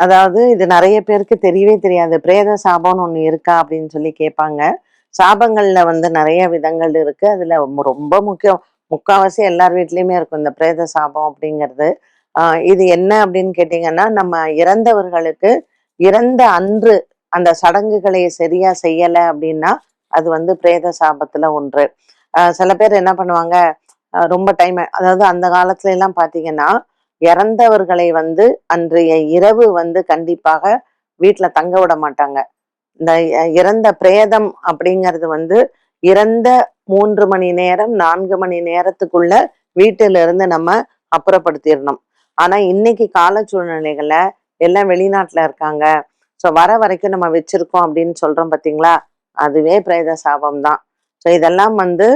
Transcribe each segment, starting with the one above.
அதாவது இது நிறைய பேருக்கு தெரியவே தெரியாது. பிரேத சாபம்னு ஒன்று இருக்கா அப்படின்னு சொல்லி கேட்பாங்க. சாபங்கள்ல வந்து நிறைய விதங்கள் இருக்கு. அதுல ரொம்ப முக்கியம். முக்காவாசி எல்லார் வீட்லயுமே இருக்கும் இந்த பிரேத சாபம் அப்படிங்கிறது. இது என்ன அப்படின்னு கேட்டீங்கன்னா நம்ம இறந்தவர்களுக்கு இறந்த அன்று அந்த சடங்குகளை சரியா செய்யலை அப்படின்னா அது வந்து பிரேத சாபத்துல ஒன்று. சில பேர் என்ன பண்ணுவாங்க? ரொம்ப டைம் அதாவது அந்த காலத்துல எல்லாம் பாத்தீங்கன்னா இறந்தவர்களை வந்து அன்றைய இரவு வந்து கண்டிப்பாக வீட்டில் தங்க விட மாட்டாங்க. இந்த இறந்த பிரேதம் அப்படிங்கிறது வந்து இறந்த மூன்று மணி நேரம் நான்கு மணி நேரத்துக்குள்ள வீட்டில இருந்து நம்ம அப்புறப்படுத்திடணும். ஆனா இன்னைக்கு கால சூழ்நிலைகள்ல எல்லாம் வெளிநாட்டுல இருக்காங்க. ஸோ வர வரைக்கும் நம்ம வச்சிருக்கோம் அப்படின்னு சொல்றோம் பார்த்தீங்களா அதுவே பிரேத சாபம் தான் ஸோ இதெல்லாம் வந்து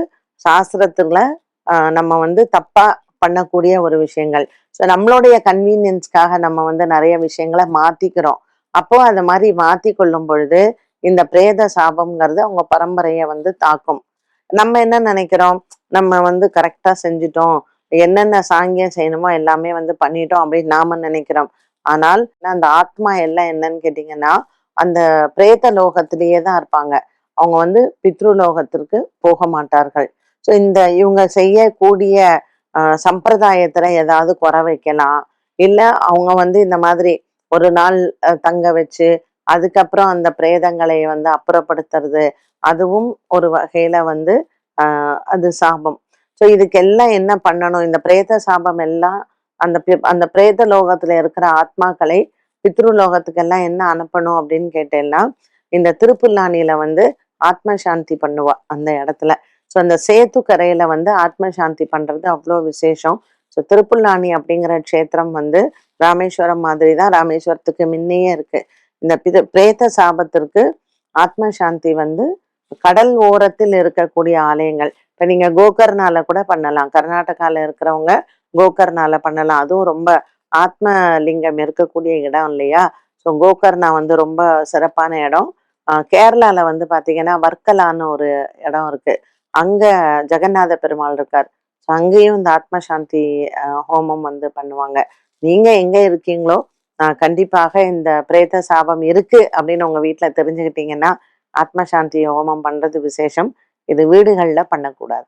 சாஸ்திரத்துல ஆஹ் நம்ம வந்து தப்பா பண்ணக்கூடிய ஒரு விஷயங்கள். ஸோ நம்மளுடைய கன்வீனியன்ஸ்க்காக நம்ம வந்து நிறைய விஷயங்களை மாத்திக்கிறோம். அப்போ அது மாதிரி மாத்தி கொள்ளும் பொழுது இந்த பிரேத சாபம்ங்கிறது அவங்க பரம்பரையை வந்து தாக்கும். நம்ம என்ன நினைக்கிறோம்? நம்ம வந்து கரெக்டா செஞ்சுட்டோம். என்னென்ன சாங்கியம் செய்யணுமோ எல்லாமே வந்து பண்ணிட்டோம் அப்படின்னு நாம நினைக்கிறோம். ஆனால் அந்த ஆத்மா எல்லாம் என்னன்னு கேட்டீங்கன்னா அந்த பிரேத லோகத்திலேயே தான் இருப்பாங்க. அவங்க வந்து பித்ரு லோகத்திற்கு போக மாட்டார்கள். ஸோ இந்த இவங்க செய்யக்கூடிய சம்பிரதாயத்துல ஏதாவது குறை வைக்கலாம். இல்ல அவங்க வந்து இந்த மாதிரி ஒரு நாள் தங்க வச்சு அதுக்கப்புறம் அந்த பிரேதங்களை வந்து அப்புறப்படுத்துறது அதுவும் ஒரு வகையில வந்து ஆஹ், அது சாபம். ஸோ இதுக்கெல்லாம் என்ன பண்ணணும்? இந்த பிரேத சாபம் எல்லாம் அந்த அந்த பிரேத லோகத்துல இருக்கிற ஆத்மாக்களை பித்ரு லோகத்துக்கெல்லாம் என்ன அனுப்பணும் அப்படின்னு கேட்டேன்னா இந்த திருப்புல்லானியில வந்து ஆத்ம சாந்தி பண்ணுவா அந்த இடத்துல. ஸோ அந்த சேத்து கரையில வந்து ஆத்ம சாந்தி பண்றது அவ்வளோ விசேஷம். ஸோ திருப்புல்லாணி அப்படிங்கிற க்ஷேத்திரம் வந்து ராமேஸ்வரம் மாதிரி தான் ராமேஸ்வரத்துக்கு முன்னையே இருக்கு. இந்த பித பிரேத சாபத்திற்கு ஆத்ம சாந்தி வந்து கடல் ஓரத்தில் இருக்கக்கூடிய ஆலயங்கள். இப்போ நீங்க கோகர்னால கூட பண்ணலாம். கர்நாடகால இருக்கிறவங்க கோகர்னால பண்ணலாம். அதுவும் ரொம்ப ஆத்ம லிங்கம் இருக்கக்கூடிய இடம் இல்லையா? ஸோ கோகர்னா வந்து ரொம்ப சிறப்பான இடம். கேரளாவில் கேரளால வந்து பார்த்தீங்கன்னா வர்க்கலான்னு ஒரு இடம் இருக்கு. அங்க ஜெகநாத பெருமாள் இருக்கார். ஸோ அங்கேயும் இந்த ஆத்ம சாந்தி ஹோமம் வந்து பண்ணுவாங்க. நீங்க எங்க இருக்கீங்களோ ஆஹ் கண்டிப்பாக இந்த பிரேத சாபம் இருக்கு அப்படின்னு உங்க வீட்டுல தெரிஞ்சுக்கிட்டீங்கன்னா ஆத்ம சாந்தி ஹோமம் பண்றது விசேஷம். இது வீடுகள்ல பண்ணக்கூடாது.